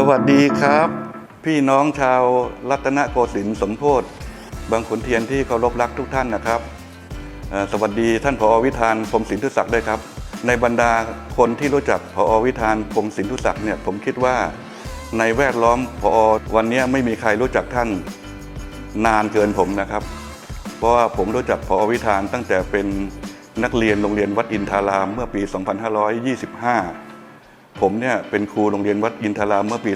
สวัสดีครับ พี่น้องชาวรัตนโกสินทร์สมโพธบางขุนเทียนที่เคารพรักทุกท่านนะครับสวัสดีท่านผอวิธานพรมสินทุศักดิ์ด้วยครับ ในบรรดาคนที่รู้จักผอวิธานพรมสินทุศักดิ์เนี่ยผมคิดว่าในแวดล้อมผอวันนี้ไม่มีใครรู้จักท่านนานเกินผมนะครับ เพราะว่าผมรู้จักผอวิธานตั้งแต่เป็นนักเรียนโรงเรียนวัดอินทารามเมื่อปี 2525 ผมเนี่ยเป็นครูโรงเรียนวัดอินทรามเมื่อปี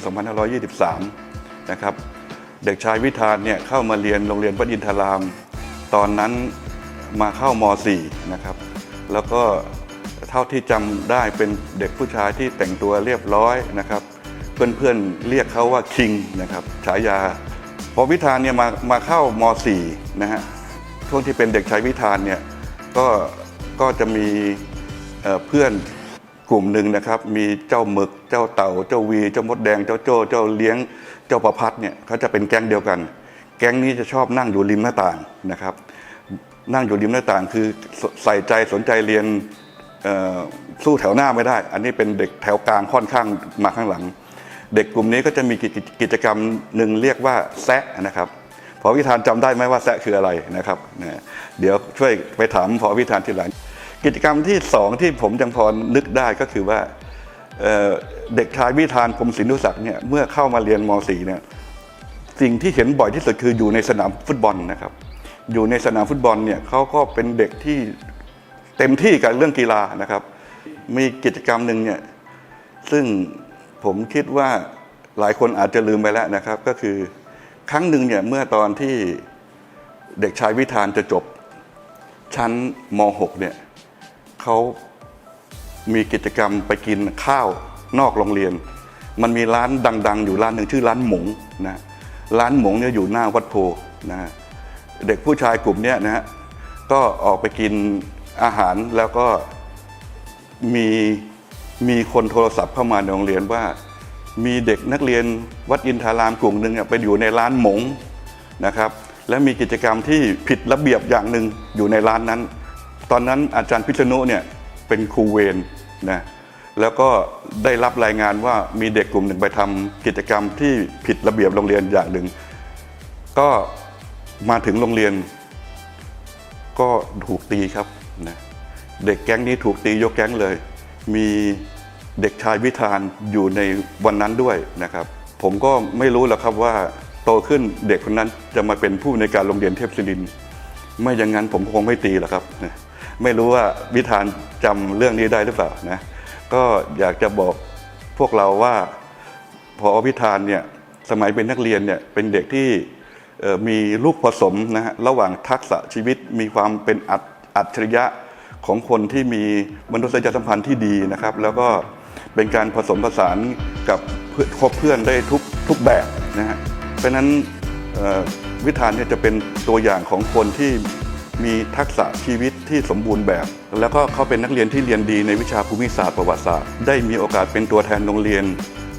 2523 นะครับ เด็กชายวิธานเนี่ยเข้ามาเรียนโรงเรียนวัดอินทราม ตอนนั้นมาเข้าม .4 นะครับ แล้วก็เท่าที่จำได้เป็นเด็กผู้ชายที่แต่งตัวเรียบร้อยนะครับ เพื่อนๆเรียกเขาว่าคิงนะครับฉายา พอวิธานเนี่ยมามาเข้าม .4 นะฮะช่วงที่เป็นเด็กชายวิธานเนี่ยก็ก็จะมีเเพื่อน กลุ่มหนึ่งนะครับ มีเจ้าหมึกเจ้าเต่า เจ้าวี เจ้ามดแดงเจ้าโจ้เจ้าเลี้ยง เจ้าประพัดเนี่ยเขาจะเป็นแก๊งเดียวกัน แก๊งนี้จะชอบนั่งอยู่ริมหน้าต่างนะครับ นั่งอยู่ริมหน้าต่างคือใส่ใจสนใจเรียนสู้แถวหน้าไม่ได้ อันนี้เป็นเด็กแถวกลางค่อนข้างมาข้างหลัง เด็กกลุ่มนี้ก็จะมีกิจกรรมหนึ่งเรียกว่าแซะนะครับพอวิธานจำได้ไหมว่าแซะคืออะไรนะครับ เดี๋ยวช่วยไปถามพอวิธานทีหลัง กิจกรรมที่สองที่ผมยังพอนึกได้ก็คือว่าเเด็กชายวิธานพรมศิลปศักดิ์เนี่ยเมื่อเข้ามาเรียนม .4 เนี่ยสิ่งที่เห็นบ่อยที่สุดคืออยู่ในสนามฟุตบอลนะครับ อยู่ในสนามฟุตบอลเนี่ยเขาก็เป็นเด็กที่เต็มที่กับเรื่องกีฬานะครับ มีกิจกรรมหนึ่งเนี่ยซึ่งผมคิดว่าหลายคนอาจจะลืมไปแล้วนะครับ ก็คือครั้งหนึ่งเนี่ยเมื่อตอนที่เด็กชายวิธานจะจบชั้นม .6 เนี่ย เขามีกิจกรรมไปกินข้าวนอกโรงเรียน มันมีร้านดัง ๆ อยู่ร้านหนึ่งชื่อร้านหมงนะร้านหมงเนี่ยอยู่หน้าวัดโพนะเด็กผู้ชายกลุ่มนี้นะฮะก็ออกไปกินอาหารแล้วก็มีมีคนโทรศัพท์เข้ามาในโรงเรียนว่า มีเด็กนักเรียนวัดอินทารามกลุ่มหนึ่งไปอยู่ในร้านหมงนะครับ และมีกิจกรรมที่ผิดระเบียบอย่างหนึ่งอยู่ในร้านนั้น ตอนนั้นอาจารย์พิษณุเนี่ยเป็นครูเวรนะแล้วก็ได้รับรายงานว่ามีเด็กกลุ่มหนึ่งไปทำกิจกรรมที่ผิดระเบียบโรงเรียนอย่างหนึ่ง ก็มาถึงโรงเรียน ก็ถูกตีครับนะเด็กแก๊งนี้ถูกตียกแก๊งเลย มีเด็กชายวิธานอยู่ในวันนั้นด้วยนะครับ ผมก็ไม่รู้หรอกครับว่าโตขึ้นเด็กคนนั้นจะมาเป็นผู้ในการโรงเรียนเทพศิริน ไม่อย่างนั้นผมคงไม่ตีหรอกครับนะ ไม่รู้ว่าวิธานจำเรื่องนี้ได้หรือเปล่านะก็อยากจะบอกพวกเราว่าพอวิธานเนี่ยสมัยเป็นนักเรียนเนี่ยเป็นเด็กที่มีลูกผสมนะฮะระหว่างทักษะชีวิตมีความเป็นอัจอัจฉริยะของคนที่มีมนุษยสัมพันธ์ที่ดีนะครับ แล้วก็เป็นการผสมผสานกับเพื่อนคบเพื่อนได้ทุกทุกแบบนะฮะเพราะนั้นวิธานเนี่ยจะเป็นตัวอย่างของคนที่ มีทักษะชีวิตที่สมบูรณ์แบบ แล้วก็เขาเป็นนักเรียนที่เรียนดีในวิชาภูมิศาสตร์ประวัติศาสตร์ ได้มีโอกาสเป็นตัวแทนโรงเรียน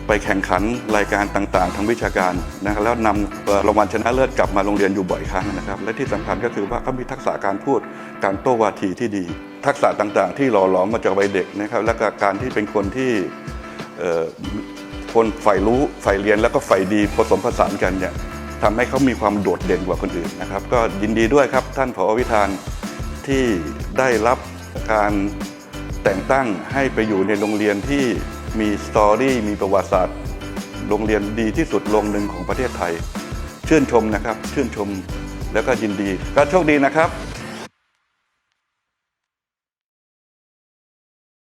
ไปแข่งขันรายการต่างๆ ทางวิชาการนะครับแล้วนำรางวัลชนะเลิศกลับมาโรงเรียนอยู่บ่อยครั้งนะครับ และที่สำคัญก็คือว่าเขามีทักษะการพูดการโต้วาทีที่ดี ทักษะต่างๆ ที่หล่อหลอมมาจากวัยเด็กนะครับ และก็การที่เป็นคนที่คนใฝ่รู้ใฝ่เรียนแล้วก็ใฝ่ดีผสมผสานกันเนี่ย ทำให้เขามีความโดดเด่นกว่าคนอื่นนะครับ ก็ยินดีด้วยครับท่านผอวิธานที่ได้รับการแต่งตั้งให้ไปอยู่ในโรงเรียนที่มีสตอรี่มีประวัติศาสตร์ โรงเรียนดีที่สุดโรงหนึ่งของประเทศไทย ชื่นชมนะครับ ชื่นชมแล้วก็ยินดี ก็โชคดีนะครับ